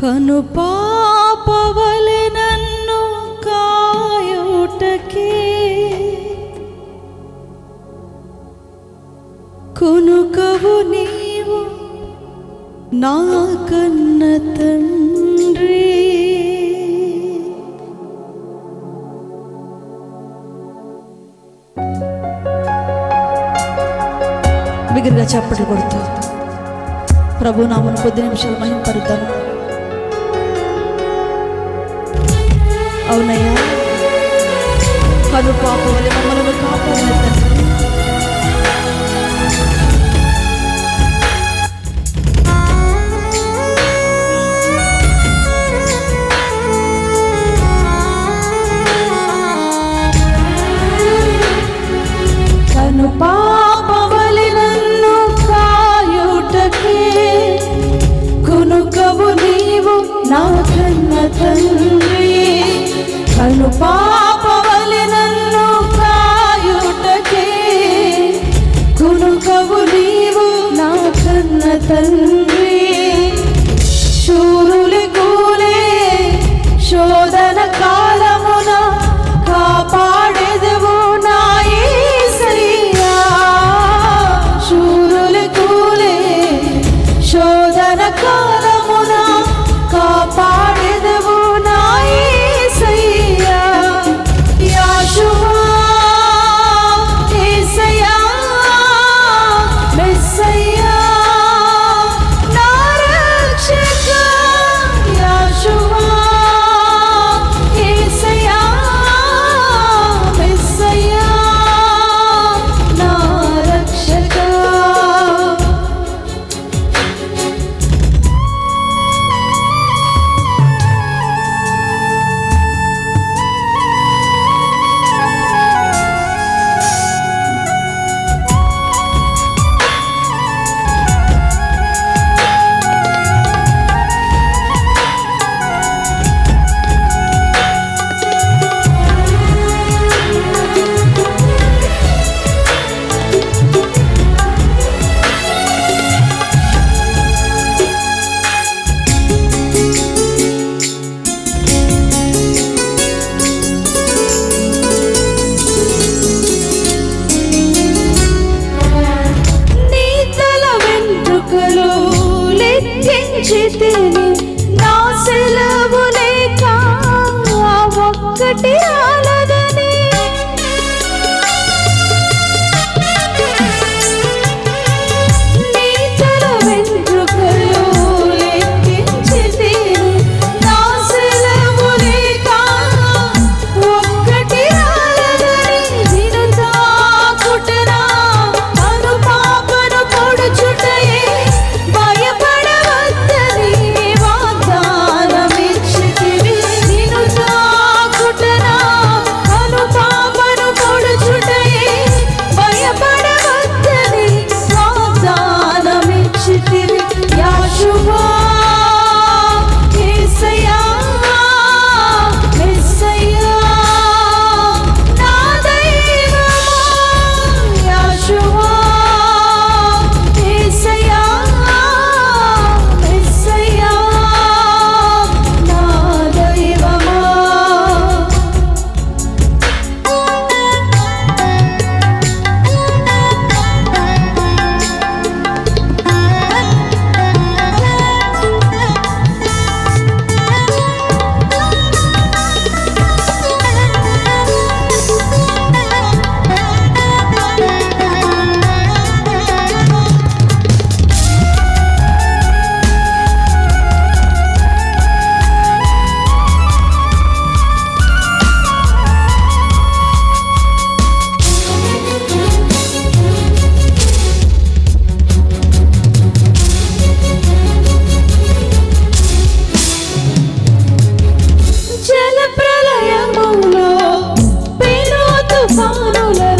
కను పాపవలె నన్ను కాయుటకే. కొనుకవు నీవు నా కన్న తండ్రి. బిగ్గరగా చప్పట్లు కొడుతూ ప్రభు నామను కొద్ది నిమిషాలు మహింపరుద్దాం. అవునయ్యా. కను పాప వలె మమ్మల్ని కాపాడిన చింతిని నా సెలవు లేక ఒక్కటి ఆ no, no, no.